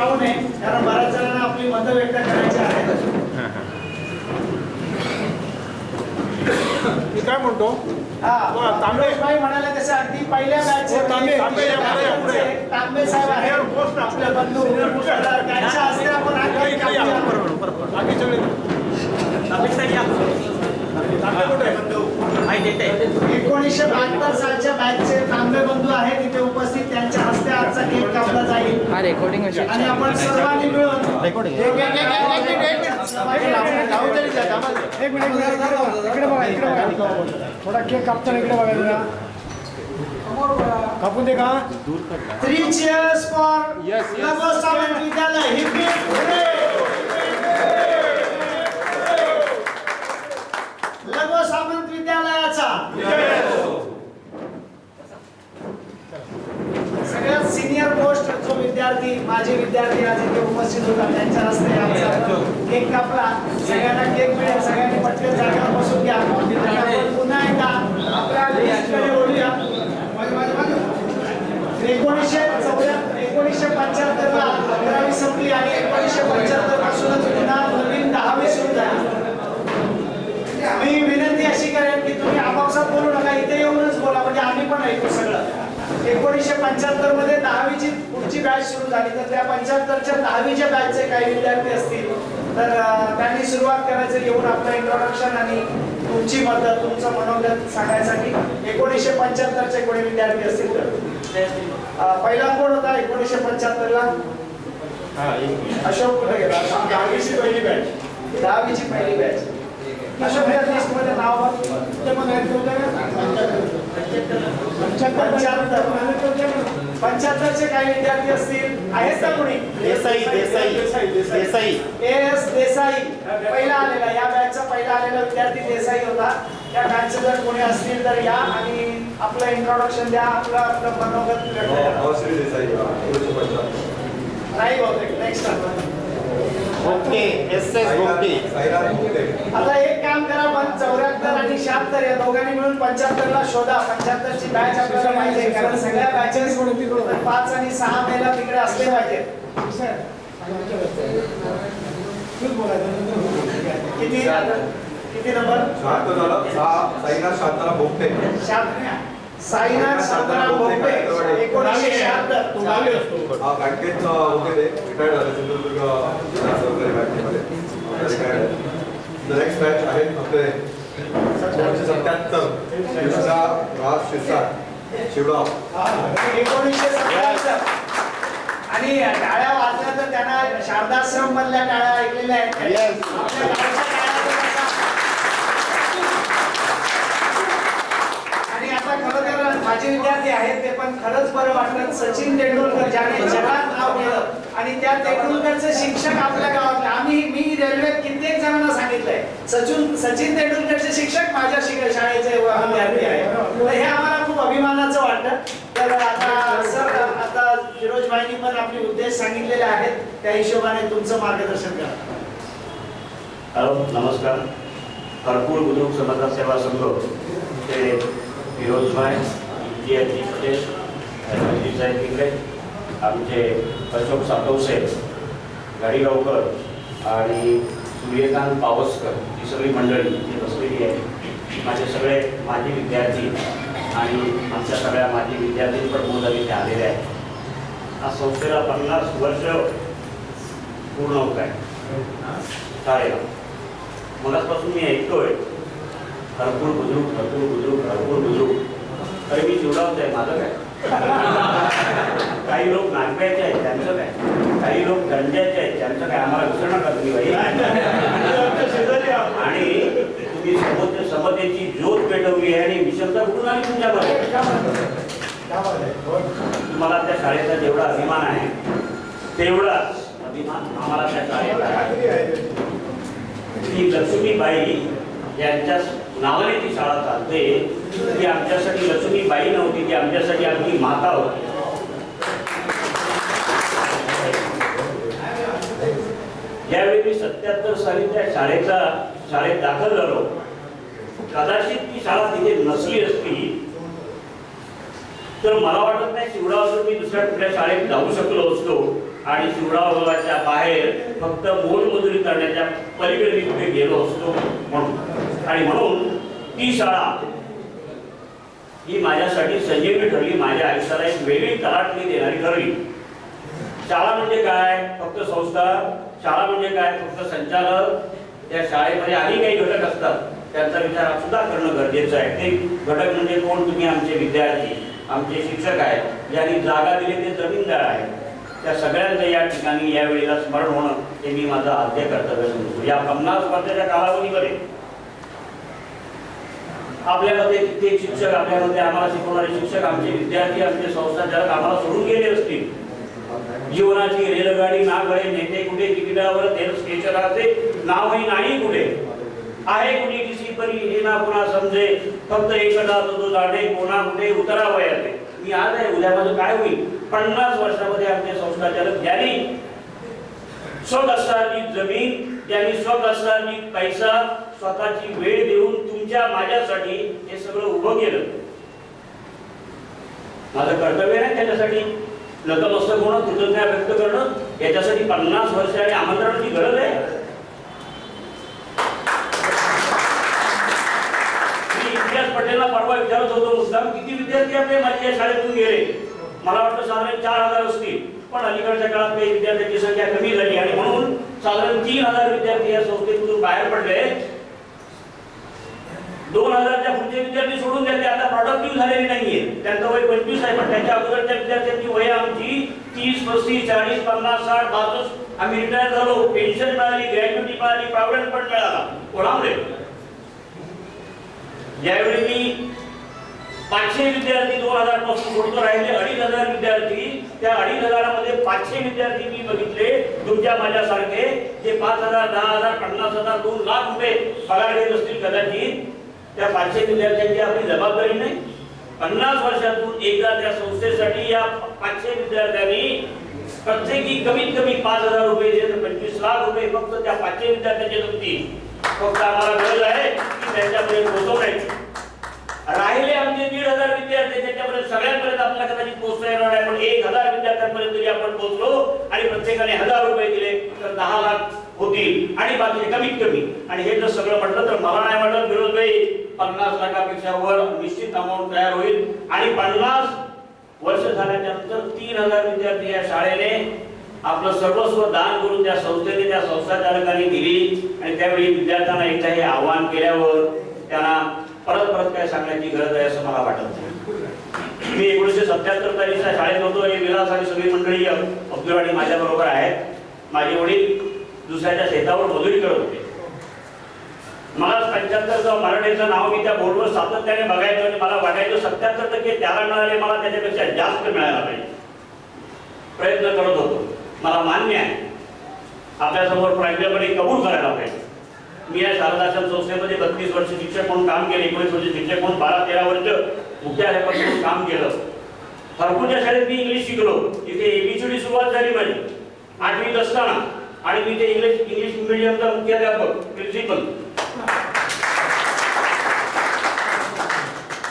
कारण बऱ्याच जणांना आपली व्यक्त करायची आहे मी काय म्हणतो? तांबे. म्हणाले तसे अगदी पहिल्या बॅच म्हणजे तांबे साहेब आहे? एकोणीसशे बहात्तर सालच्या बॅचचे तांबे बंधू आहेत. इथे उपस्थित त्यांच्या हस्ते आजचा केक कापला जाईल हा रेकॉर्डिंग आणि आपण सर्वांनी मिळून एक एक एक एक एक एक एक थोडा केक कापताना इकडे बघा जरा कापून दे का three cheers for Sawant Vidyalaya Hindi लघु विद्यालयाचा सगळ्यात सिनियर मोस्ट जो विद्यार्थी माझे विद्यार्थी आज इथे उपस्थित होता त्यांच्या हस्ते आमचा केक कापला. सगळ्यांना केक मिळेल सगळ्यांनी पटकन जागेवर बसून घ्या. पुन्हा एकदा आपल्या लिस्टकडे एकोणीसशे चौऱ्या एकोणीसशे पंच्याहत्तर ला अकरावी संपली आणि एकोणीसशे पंच्याहत्तर पासूनच पुन्हा नवीन दहावी सुरू झाली. मी विनंती अशी करेन की तुम्ही आपापसात बोलू नका इथे येऊनच बोला म्हणजे आम्ही पण ऐकू सगळं. एकोणीसशे पंच्याहत्तरमध्ये दहावीची पुढची बॅच सुरू झाली. तर त्या पंच्याहत्तरच्या दहावीच्या बॅचचे काही विद्यार्थी असतील तर त्यांनी सुरुवात करायचं येऊन आपलं इंट्रोडक्शन आणि तुमची मदत तुमचं मनोगत सांगायसाठी एकोणीसशे पंच्याहत्तरचे कोणी विद्यार्थी असतील तर? पहिला कोण होता एकोणीसशे पंच्याहत्तर ला अशोक कुठे गेला? दहावीची पहिली बॅच दहावीची पहिली बॅच अशोक या लिस्टमध्ये नाव बघ. पंच्याहत्तरचे काही विद्यार्थी असतील. आहेत का कोणी? देसाई देसाई देसाई. एस देसाई. पहिला आलेला. या बॅचचा पहिला आलेला विद्यार्थी देसाई होता. त्या बॅचचे जर कोणी असतील तर या आणि आपलं इंट्रोडक्शन द्या. आपलं आपलं मनोगत व्यक्त करा. नाही बहुतेक. Next Gopate S S Gopate आता एक काम करा पण चौऱ्याहत्तर आणि शहात्तर या दोघांनी मिळून पंच्याहत्तर ला शोधा पंच्याहत्तर ची बॅच आपल्याला पाहिजे कारण सगळ्या बॅचेस पाच आणि सहा मेला तिकडे असले पाहिजे. किती? किती नंबर? शहात्तर. साईनाथ शांताराम भोपे एकोणीसशे शहात्तर तुम्हाला असतो बँकेत ते रिटायर्ड झाले सिंधुदुर्ग सहकारी बँकेमध्ये नेक्स्ट बॅच आहे आपले एकोणीसशे सत्याहत्तर शिवसा राज शिरसाट शिवराव एकोणीसशे आणि टाळ्या वाजल्या तर त्यांना शारदाश्रम मधल्या टाळ्या ऐकलेल्या आहेत Yes. आपल्या गावच्या टाळ्या तर बघा. आणि आता खरं तर माझे विद्यार्थी आहेत ते पण खरंच बरं वाटलं. सचिन तेंडुलकर ज्याने जगात नाव केलं आणि त्या तेंडुलकरचे शिक्षक आपल्या गावातले. आम्ही मी रेल्वेत कित्येक जणांना सांगितलंय सचिन सचिन तेंडुलकरचे शिक्षक माझ्या शिक शाळेचे विद्यार्थी आहेत. हे आम्हाला खूप अभिमानाचं वाटतं तर आता सर आता फिरोज भाईंनी पण आपले उद्देश सांगितलेले आहेत. त्या हिशोबाने तुमचं मार्गदर्शन करा. हॅलो नमस्कार. भरपूर बुद्रुक समाजसेवा सेवा संघ ते फिरोजभाई जी अजी पटेल तिकडे आमचे अशोक सातवसे गाडीगावकर आणि सूर्यकांत पावसकर ही सगळी मंडळी इथे बसलेली आहे माझे सगळे माजी विद्यार्थी आणि आमच्या सगळ्या माजी विद्यार्थी पण मुलं इथे आलेले आहेत. हा संस्थेला पन्नास वर्ष पूर्ण होत आहे. शाळेला. मगाचपासून मी ऐकतोय भरपूर बुजुर्ग भरपूर बुजुर्ग भरपूर बुजुर्ग अरे मी चिवडावत आहे माझं काय? काही लोक नागव्याचे आहेत त्यांचं काय? काही लोक गंजाचे आहेत त्यांचं काय? आम्हाला विसरू नका तुम्ही बाई. आणि तुम्ही समोर समतेची ज्योत पेटवली आहे आणि विषमता कुठून आली तुमच्यामध्ये तुम्हाला त्या शाळेचा जेवढा अभिमान आहे तेवढाच अभिमान आम्हाला त्या शाळेचा आहे. लक्ष्मीबाई यांच्या नावाने ती शाळा चालते. ती आमच्यासाठी लक्ष्मीबाई नव्हती ती आमच्यासाठी आमची माता होती. ज्यावेळी मी सत्याहत्तर साली त्या शाळेचा शाळेत दाखल झालो. कदाचित ती शाळा तिथे नसली असती. तर मला वाटत नाही शिवडावर मी दुसऱ्या कुठल्या शाळेत जाऊ शकलो असतो. आणि शिवराव बाहेर फक्त मोलमजुरी करण्याच्या पलीकडे मी कुठे गेलो असतो म्हणून. आणि म्हणून ती शाळा ही माझ्यासाठी संजीवनी ठरली. माझ्या आयुष्याला एक वेगळी कलाटणी देणारी ठरली. शाळा म्हणजे काय? फक्त संस्था. शाळा म्हणजे काय? फक्त संचालक. त्या शाळेमध्ये आणि काही घटक असतात. त्यांचा विचार सुद्धा करणं गरजेचं आहे. ते घटक म्हणजे कोण? तुम्ही आमचे विद्यार्थी आमचे शिक्षक आहेत. ज्यांनी जागा दिली ते जमीनदार आहेत. त्या सगळ्यांचं या ठिकाणी यावेळेला स्मरण होणं हे मी माझं आद्य कर्तव्य समजतो. या पन्नास वर्षाच्या कालावधीमध्ये आपल्यामध्ये ते शिक्षक आपल्यामध्ये आम्हाला शिकवणारे शिक्षक आमचे विद्यार्थी आमचे संस्थाचालक आम्हाला सोडून गेले असतील. जीवनाची रेलगाडी ना नेते कुठे तिकिटावर तेल स्टेशनाचे नावही नाही कुठे. आहे कुणी किसी परी हे ना पुन्हा समजे. फक्त एकदा तो जाणे कोणा कुठे उतरावयाचे मी आज आहे उद्या माझं काय होईल? पन्नास वर्षामध्ये आमचे संस्थाचालक ज्यांनी स्वकष्टाची जमीन त्यांनी स्वकष्टाची पैसा स्वतःची वेळ देऊन तुमच्या माझ्यासाठी हे सगळं उभं केलं. माझं कर्तव्य आहे त्याच्यासाठी. नतमस्तक होणं कृतज्ञता व्यक्त करणं याच्यासाठी पन्नास वर्ष आणि आमंत्रणाची गरज आहे. मी इतिहास पटेलला परवा विचारत होतो मुद्दाम किती विद्यार्थी आपले माझ्या या शाळेतून गेले? मला वाटतं साधारण चार हजार असतील. पण अलीकडच्या काळात काही विद्यार्थ्यांची संख्या कमी झाली आणि म्हणून साधारण तीन हजार विद्यार्थी या संस्थेतून बाहेर पडले. दोन हजारच्या पुढचे विद्यार्थी सोडून द्या ते आता प्रॉडक्टिव्ह झालेले नाहीये. त्यांचं वय पंचवीस आहे पण त्यांच्या अगोदरच्या विद्यार्थ्यांची वय आमची तीस पस्तीस चाळीस पन्नास साठ बासष्ट. आम्ही रिटायर झालो पेन्शन मिळाली ग्रॅज्युटी मिळाली प्रॉव्हिडंट फंड मिळाला. कोणामुळे ज्यावेळी मी पाचशे विद्यार्थी दोन हजारपासून सोडतो राहिले. अडीच हजार विद्यार्थी त्या अडीच हजारामध्ये पाचशे विद्यार्थी मी बघितले. तुमच्या माझ्यासारखे जे पाच हजार दहा हजार पन्नास हजार दोन लाख रुपये पगार घेत असतील कदाचित त्या पाचशे विद्यार्थ्यांची आपली जबाबदारी नाही. पन्नास वर्षातून एकदा त्या संस्थेसाठी या पाचशे विद्यार्थ्यांनी प्रत्येकी कमीत कमी पाच हजार रुपये दिले तर पंचवीस लाख रुपये फक्त त्या पाचशे विद्यार्थ्यांचे जमतील फक्त आम्हाला गरज आहे की त्यांच्यापर्यंत पोहोचवण्याची. राहिले आमचे दीड हजार विद्यार्थी त्याच्यापर्यंत सगळ्यांपर्यंत आपल्याला कदाचित पोहोचता येणार नाही पण एक हजार विद्यार्थ्यांपर्यंत जरी आपण पोहोचलो आणि प्रत्येकाने हजार रुपये दिले तर दहा लाख होतील. आणि बाकी कमीत कमी. आणि हे जर सगळं म्हटलं तर मला नाही वाटत विरोध भाई पन्नास लाखापेक्षा वर निश्चित अमाऊंट तयार होईल. आणि पन्नास वर्ष झाल्याच्यानंतर तीन हजार विद्यार्थी या शाळेने आपलं सर्वस्व दान करून त्या संस्थेने त्या संस्थाचालकांनी दिली. आणि त्यावेळी विद्यार्थ्यांना एकदा हे आव्हान केल्यावर त्यांना परत परत काय सांगण्याची गरज आहे असं मला वाटत नाही. मी एकोणीसशे सत्याहत्तर तारीखच्या शाळेत होतो. हे विलास आणि सगळी मंडळी अब्दुलवाडी माझ्या बरोबर आहेत. माझे वडील दुसऱ्याच्या शेतावर मजुरी करत होते. मला पंच्याहत्तरचं मराठीचं नाव मी त्या बोर्डवर सातत्याने बघायचं आणि मला वाटायचं सत्याहत्तर टक्के त्याला मिळाले मला त्याच्यापेक्षा जास्त मिळायला पाहिजे. प्रयत्न करत होतो. मला मान्य आहे. आपल्यासमोर प्राज्ञपणे कबूल करायला पाहिजे. मी या शारदाश्रम संस्थेमध्ये बत्तीस वर्ष शिक्षक म्हणून काम केले एकोणीस वर्ष शिक्षक म्हणून बारा तेरा वर्ष मुख्याध्यापक म्हणून काम केलं. हरपूरच्या शाळेत मी इंग्लिश शिकलो. तिथे एबीसीडी सुरुवात झाली माझी. आठवीत असताना आणि मी ते इंग्लिश इंग्लिश मिडियमचा मुख्याध्यापक प्रिन्सिपल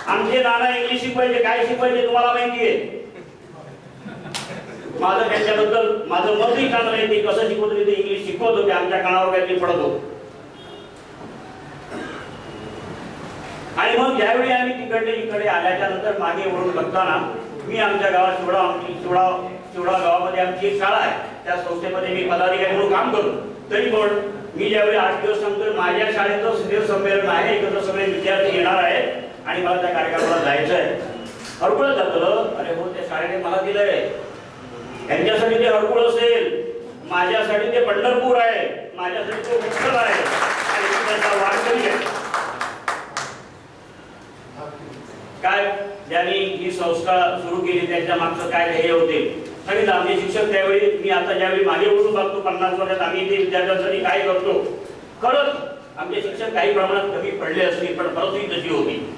आमचे नाना इंग्लिश शिकवायचे काय शिकवायचे तुम्हाला माहिती आहे? माझं त्यांच्याबद्दल माझं मतही चांगलं आहे ते कसं शिकवत होते ते इंग्लिश शिकवत होते आमच्या कानावर काहीतरी पडत. होतं आणि मग ज्यावेळी आम्ही तिकडे इकडे आल्याच्यानंतर मागे वळून बघताना मी आमच्या गावात शिवडा आमची शिवडा चिवडा गावामध्ये आमची एक शाळा आहे. त्या संस्थेमध्ये मी पदाधिकारी म्हणून काम करतो तरी पण मी ज्यावेळी आठ दिवस सांगतोय माझ्या शाळेचं स्नेह संमेलन आहे एकत्र सगळे विद्यार्थी येणार आहेत आणि मला त्या कार्यक्रमाला जायचं आहे. हरकुळत जातं अरे हो त्या शाळेने मला दिलंय. त्यांच्यासाठी ते हरकुळ असेल. माझ्यासाठी ते पंढरपूर आहे. माझ्यासाठी तो उत्सव आहे. आणि मी त्यांचा वारकरी आहे. काय ज्यांनी ही संस्था सुरू केली त्यांच्या मागचं काय ध्येय होते? सांगितलं आमचे शिक्षक त्यावेळी मी आता ज्यावेळी मागे वळून बघतो पन्नास वर्षात आम्ही ते विद्यार्थ्यांसाठी काय करतो? खरंच आमचे शिक्षक काही प्रमाणात कमी पडले असतील पण परिस्थिती तशी होती.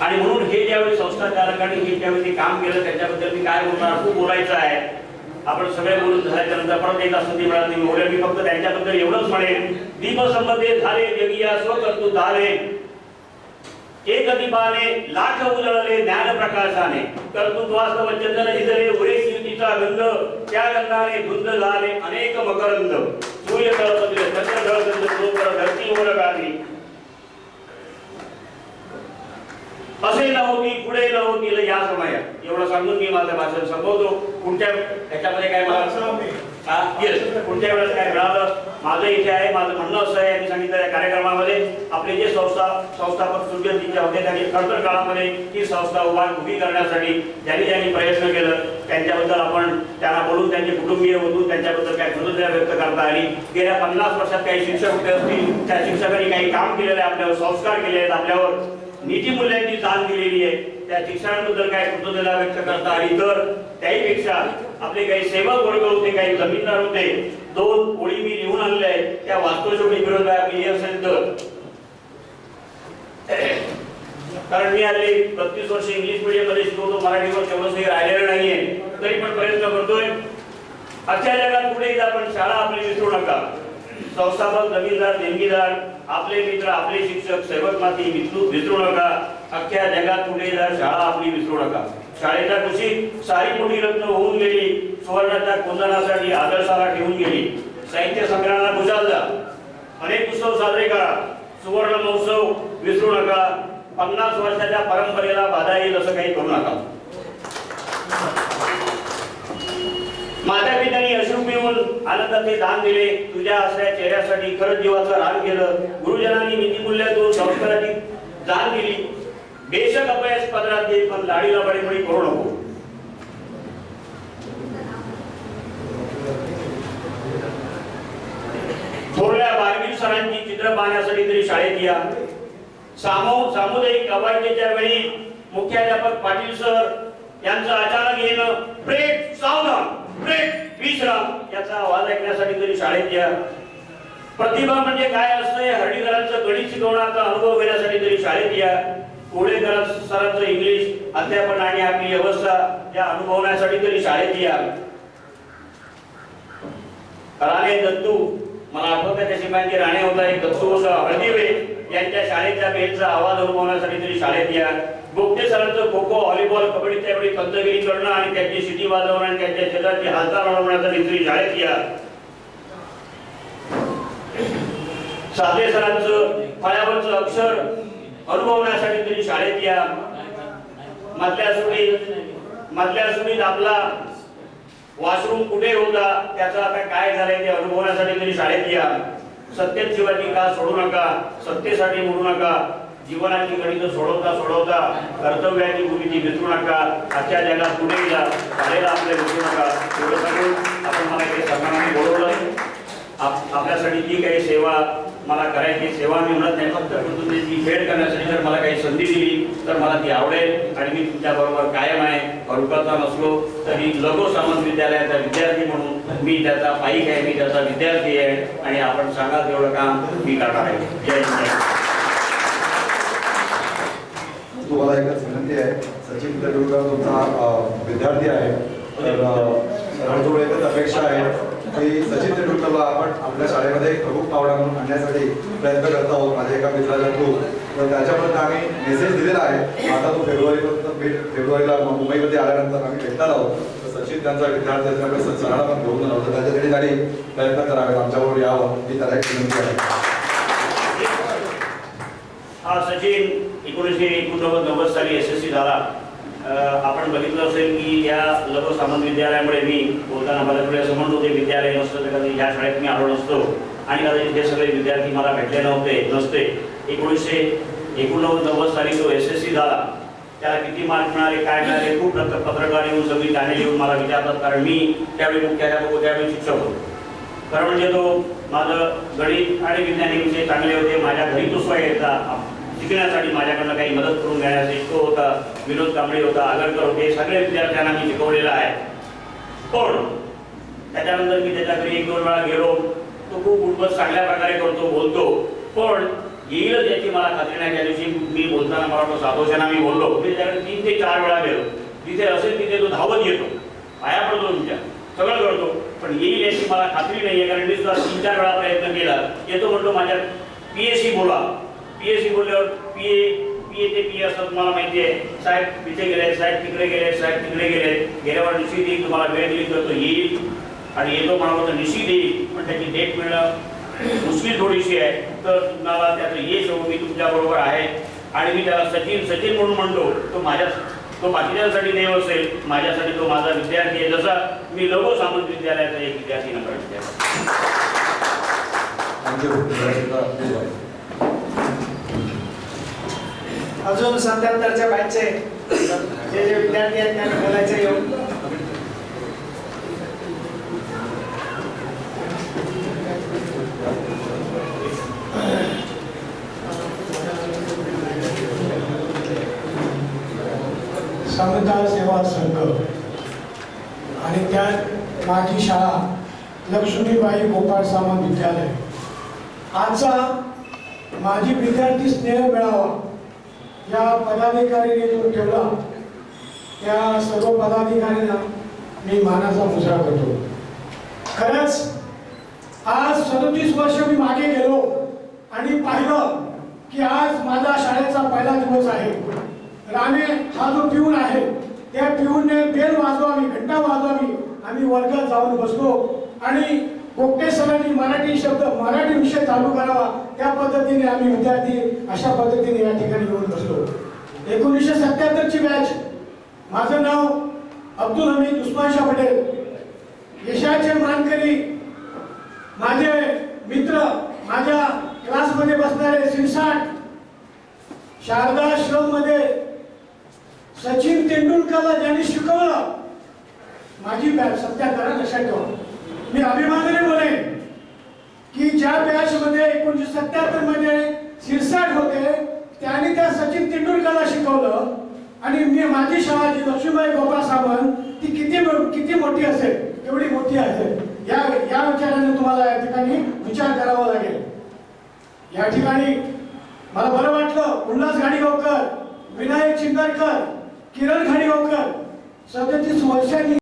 आणि म्हणून हे ज्यावेळी संस्था चालकांनी हे ज्यावेळी काम केलं त्याच्याबद्दल मी काय बोलणार खूप बोलायचं आहे. आपण सगळे बोलून झाल्याच्यानंतर परत एकदा संधी मिळाली नाही मी फक्त त्यांच्याबद्दल एवढंच म्हणेन. दीपसंबंधे झाले जगिया स्वकर्तू झाले. एक दीपाने लाख उजळले ज्ञान प्रकाशाने. कर्तृत्वास्तव चंदन जिजले उरे गंध त्या गंधाने धुंद झाले अनेक मकरंद. सूर्य चंद्र ढळगंध बरोबर धरतीवर गाली असे न होती पुढे न होतील या समयात एवढं सांगून मी माझं भाषण संपवतो. पुढच्या ह्याच्यामध्ये काय मला. पुढच्या वेळेस काय माझं इथे आहे माझं म्हणणं असं आहे यांनी सांगितलं या कार्यक्रमामध्ये आपले जे संस्था संस्थापक सुजयजींच्या होते त्यांनी खडतर काळामध्ये ही संस्था उभा उभी करण्यासाठी ज्यांनी ज्यांनी प्रयत्न केलं त्यांच्याबद्दल आपण त्यांना बोलून त्यांचे कुटुंबीय बोलून त्यांच्याबद्दल काय कृतज्ञता व्यक्त करता आली. गेल्या पन्नास वर्षात काही शिक्षक होते असतील त्या शिक्षकांनी काही काम केलेलं आहे आपल्यावर संस्कार केले आहेत आपल्यावर नीतीमूल्यांची जाण दिलेली आहे. त्या शिक्षणाबद्दल काय कृतज्ञता व्यक्त करता आली. तर त्याहीपेक्षा आपले काही सेवक वर्ग होते काही जमीनदार होते दोन ओळी मी लिहून आणले आहेत त्या वास्तवशोधी विरोध आपली हे असेल तर. कारण मी आले बत्तीस वर्ष इंग्लिश मीडियममध्ये शिकवतो मराठीवर तेवढंच काही राहिलेलं नाहीये तरी पण प्रयत्न करतोय. आजच्या जगात कुठेही आपण शाळा आपली विसरू नका. संस्थापक जमीनदार देणगीदार आपले मित्र आपले शिक्षक सेवक माती विसरू विसरू नका. अख्ख्या जगात कुठेही जा शाळा आपली विसरू नका. शाळेच्या कुशीत सारी मोठी रत्न होऊन गेली. सुवर्णाच्या कुंदनासाठी आदर्शाला ठेवून गेली. साहित्य संग्रहाला गुजाल द्या अनेक उत्सव साजरे करा. सुवर्ण महोत्सव विसरू नका. पन्नास वर्षाच्या परंपरेला बाधा येईल असं काही करू नका. माझ्या पित्याने अश्रू पिऊन आनंदाचे दान दिले. तुझ्या असल्या चेहऱ्यासाठी खरंच जीवाचं रान केलं. गुरुजनांनी नीतिमूल्यातून संस्काराची जाण दिली. बेशक अपयश पदरात दे पण लाडीला बडीबडी करू नको. थोरल्या बारवी सरांची चित्र पाहण्यासाठी तरी शाळेत या. सामो सामुदायिक कवायतीच्या वेळी मुख्याध्यापक पाटील सर यांचं अचानक येणं ब्रेक सावधान ब्रेक विश्राम याचा आवाज ऐकण्यासाठी तरी शाळेत या. प्रतिभा म्हणजे काय असतं हे हर्डीकरांचं गणित शिकवण्याचा अनुभव घेण्यासाठी तरी शाळेत या. कोळेकर सरांचं इंग्लिश अध्यापन आणि आपली व्यवस्था या अनुभवण्यासाठी तरी शाळेत या. राणे दत्तू मला आठवत आहे त्याची माहिती राणे होता एक दत्तू होता हळदीवे यांच्या शाळेच्या बेलचा आवाज अनुभवण्यासाठी तरी शाळेत या. गोपते सरांचं खो खो व्हॉलीबॉल कबड्डी त्यावेळी पंतगिरी करणं आणि त्यांची शिटी वाजवणं आणि त्यांच्या शरीराची हालचाल वाढवण्यासाठी तरी शाळेत या. साधे सरांचं फळ्यावरचं अक्षर अनुभवण्यासाठी तरी शाळेत या. मधल्या सुटीत मधल्या सुटीत आपला वॉशरूम कुठे होता? त्याचा आता काय झालंय ते अनुभवण्यासाठी तरी शाळेत या. सत्येत शिवाजी का सोडू नका? सत्तेसाठी मोडू नका. जीवनाची गणित सोडवता सोडवता कर्तव्याची भूमिती विसरू नका. आजच्या जगात पुढे जा शाळेला आपल्या विसरू नका. एवढं सांगून आपण मला काही सन्मानाने बोलवलं. आप- आपल्यासाठी जी काही सेवा मला करायची सेवा मी म्हणत नाही फक्त कुटुंबाची खेळ करण्यासाठी जर मला काही संधी दिली तर मला ती आवडेल. आणि मी तुमच्याबरोबर कायम आहे. फरुकाचा नसलो तरी लघु सामंत विद्यालयाचा विद्यार्थी म्हणून मी त्याचा पाईक आहे मी त्याचा विद्यार्थी आहे. आणि आपण सांगाल तेवढं काम मी करणार आहे. जय हिंद. जय तुम्हाला एकच विनंती आहे. सचिन तेंडुलकर तुमचा विद्यार्थी आहे. तर अ, एकच अपेक्षा आहे. की सचिन तेंडुलकरला आपण आपल्या शाळेमध्ये प्रमुख पावडा म्हणून आणण्यासाठी प्रयत्न करत आहोत. माझ्या एका मित्राच्या थ्रू तर त्याच्यापर्यंत आम्ही मेसेज दिलेला आहे. आता तो फेब्रुवारीपर्यंत भेट फेब्रुवारीला मुंबईमध्ये आल्यानंतर आम्ही भेटणार आहोत. तर सचिन त्यांचा विद्यार्थी असल्यामुळे सरांना पण घेऊन जाणार होतं त्याच्यासाठी त्यांनी प्रयत्न करावे आमच्याबरोबर यावं. ही त्याला एक विनंती आहे. हा सचिन एकोणीसशे एकोणनव्वद नव्वद साली एस एस सी झाला. आपण बघितलं असेल की या लघु सामंत विद्यालयामुळे मी बोलताना मला थोडे असं म्हणतो ते विद्यालय नसतं तर कधी या शाळेत मी आलो नसतो. आणि कदाचित हे सगळे विद्यार्थी मला भेटले नव्हते नसते. एकोणीसशे एकोणनव्वद नव्वद साली जो एस एस सी झाला त्याला किती मार्क मिळाले काय मिळाले खूप पत्र- पत्रकार येऊन सगळी गाणे येऊन मला विचारतात कारण मी त्यावेळी मुख्याध्यापक होतो त्यावेळी शिक्षक होतो. खरं म्हणजे तो माझं गणित आणि विज्ञान हे विषय चांगले होते माझ्या घरी तो स्वतः येता शिकण्यासाठी माझ्याकडनं काही मदत करून घेण्याचा इतकं होता. विनोद कांबळे होता आगरकर होते सगळे विद्यार्थ्यांना मी शिकवलेला आहे. पण त्याच्यानंतर मी त्याच्या घरी एक दोन वेळा गेलो. तो खूप उठबस चांगल्या प्रकारे करतो बोलतो. पण येईलच याची मला खात्री नाही. त्या दिवशी मी बोलताना मला वाटतं सातोशाना मी बोललो. मी त्याकडे तीन ते चार वेळा गेलो. तिथे असेल तिथे तो धावत येतो. पाया पडतो तुमच्या. सगळं करतो. पण येईल याची मला खात्री नाही आहे कारण मी सुद्धा तीन चार वेळा प्रयत्न केला. येतो म्हणतो माझ्या पी एस सी बोला. पी एस सी बोलल्यावर पी ए पी ते पी असं तुम्हाला माहिती आहे. साहेब इथे गेले साहेब तिकडे गेले साहेब तिकडे गेले गेल्यावर निश्चित येईल तुम्हाला वेळ दिली तर तो येईल. आणि येतो म्हणाला तर निश्चित येईल पण त्याची डेट मिळणं मुश्किल थोडीशी आहे. तर तुम्हाला त्याचं ये हो मी तुमच्या बरोबर आहे. आणि मी त्याला सचिन सचिन म्हणून म्हणतो तो माझ्या तो बाकीच्यांसाठी देव असेल माझ्यासाठी तो माझा विद्यार्थी आहे. जसा मी लघु सामंत विद्यालयाचा एक विद्यार्थी नंबर विद्यार्थी अजून सत्याहत्तरच्या बॅचचे जे जे विद्यार्थी आहेत त्यांना बोलायचं येऊन. समता सेवा संघ. आणि त्यात माझी शाळा लक्ष्मीबाई गोपाळ सामंत विद्यालय. आजचा माझी विद्यार्थी स्नेह मिळावा या पदाधिकारीने जो ठेवला त्या सर्व पदाधिकाऱ्यांना मी मानाचा मुजरा करतो. खरंच आज सदोतीस वर्ष मी मागे गेलो आणि पाहिलं की आज माझा शाळेचा पहिला दिवस आहे. राणे हा जो पिऊन आहे त्या पिऊनने बेल वाजवावी घंटा वाजवावी आम्ही वर्गात जाऊन बसलो आणि गोपटे सरांनी मराठी शब्द मराठी विषय चालू करावा त्या पद्धतीने आम्ही विद्यार्थी अशा पद्धतीने या ठिकाणी येऊन बसलो. एकोणीसशे सत्याहत्तरची बॅच माझं नाव अब्दुल हमीद उस्मान शाह पटेल. यशाचे मानकरी माझे मित्र माझ्या क्लासमध्ये बसणारे सिरसाट शारदा श्रममध्ये सचिन तेंडुलकरला ज्यांनी शिकवलं. माझी बॅच सत्याहत्तर लक्षात ठेवा. मी अभिमानाने की ज्या बॅच मध्ये एकोणीशे सत्याहत्तरमध्ये सिरसाट होते त्याने त्या सचिन तेंडुलकरला शिकवलं. आणि मी माझी शाळा जी लक्ष्मीबाई गोपाळ सावंत ती किती किती मोठी असेल एवढी मोठी असेल या या विचाराने तुम्हाला या ठिकाणी विचार करावा लागेल. या ठिकाणी मला बरं वाटलं उल्हास घाणीगावकर विनायक चिंदरकर किरण घाणीगावकर सदतीस वर्षांनी